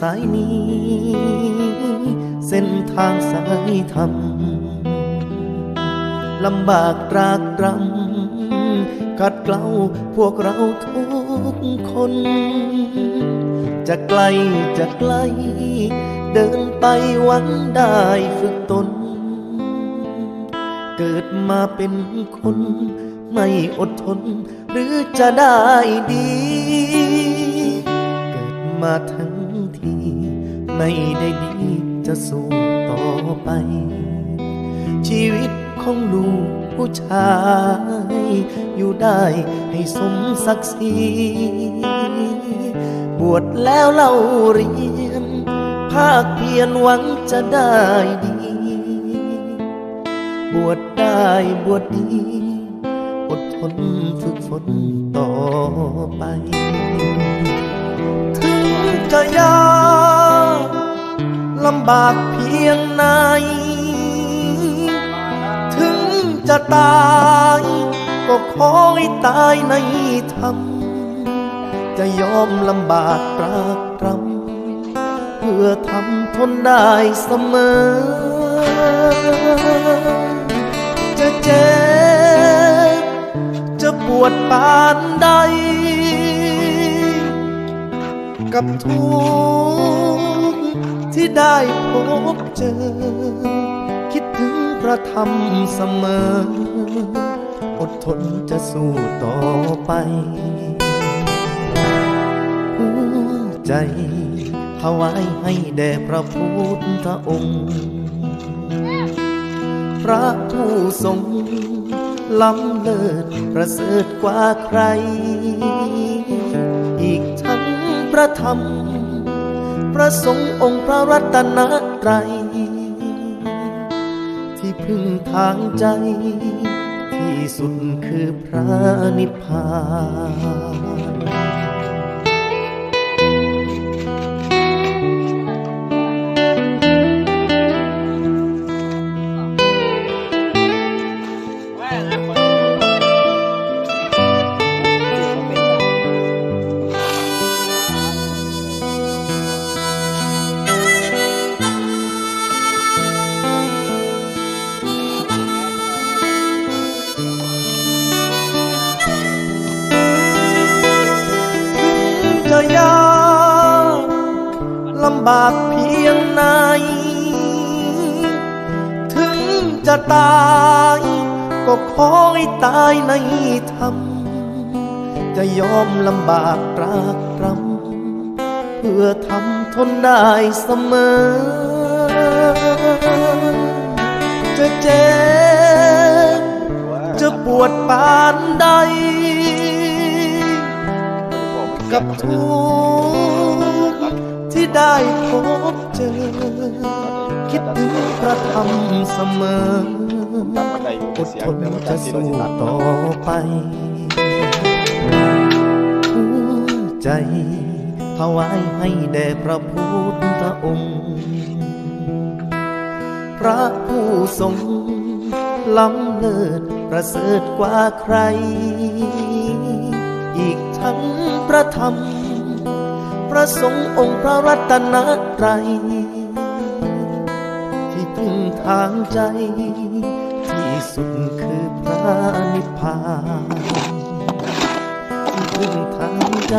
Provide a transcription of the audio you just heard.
สายนี้ เส้นทางสายธรรมลำบากตรากตรำกัดเกลาพวกเราทุกคน จะไกลจะไกล เดินไปหวังได้ฝึกตน เกิดมาเป็นคน ไม่อดทน หรือจะได้ดี เกิดมาทั้ง ไม่ได้ดีจะสู้ต่อไป ชีวิตของลูกผู้ชาย อยู่ได้ให้สมศักดิ์ศรีบวชแล้วเล่าเรียน ภาคเพียรหวังจะได้ดี บวชได้บวชดี อดทนฝึกฝนต่อไป ถึงจะยาก ลำบากเพียงไหน ถึงจะตายก็ขอให้ตายในธรรม จะยอมลำบากตรากตรำเพื่อทำทนได้เสมอ จะเจ็บ จะปวดปานใด กับทุก ที่ได้พบเจอ คิดถึงพระธรรมเสมอ อดทนจะสู้ต่อไป หัวใจถวายให้แด่พระพุทธองค์ พระผู้ทรงล้ำเลิศประเสริฐกว่าใคร อีกทั้งพระธรรม พระสงฆ์องค์พระรัตนตรัยที่พึ่งทางใจ ที่สุดคือพระนิพพาน จะยากลำบากเพียงไหน ถึงจะตายก็ขอให้ตายในธรรม จะยอมลำบากตรากตรำเพื่อทำทนได้เสมอ จะเจ็บจะปวดปานใด กับทุกข์ที่ได้พบเจอ คิดถึงพระธรรมเสมออดทนจะสู้ต่อไปหัวใจถวายให้แด่พระพุทธองค์ พระผู้ทรงล้ำเลิศประเสริฐกว่าใคร อีกทั้งพระธรรม พระสงฆ์องค์พระรัตนตรัยที่พึ่งทางใจ ที่สุดคือพระนิพพานที่พึ่งทางใจ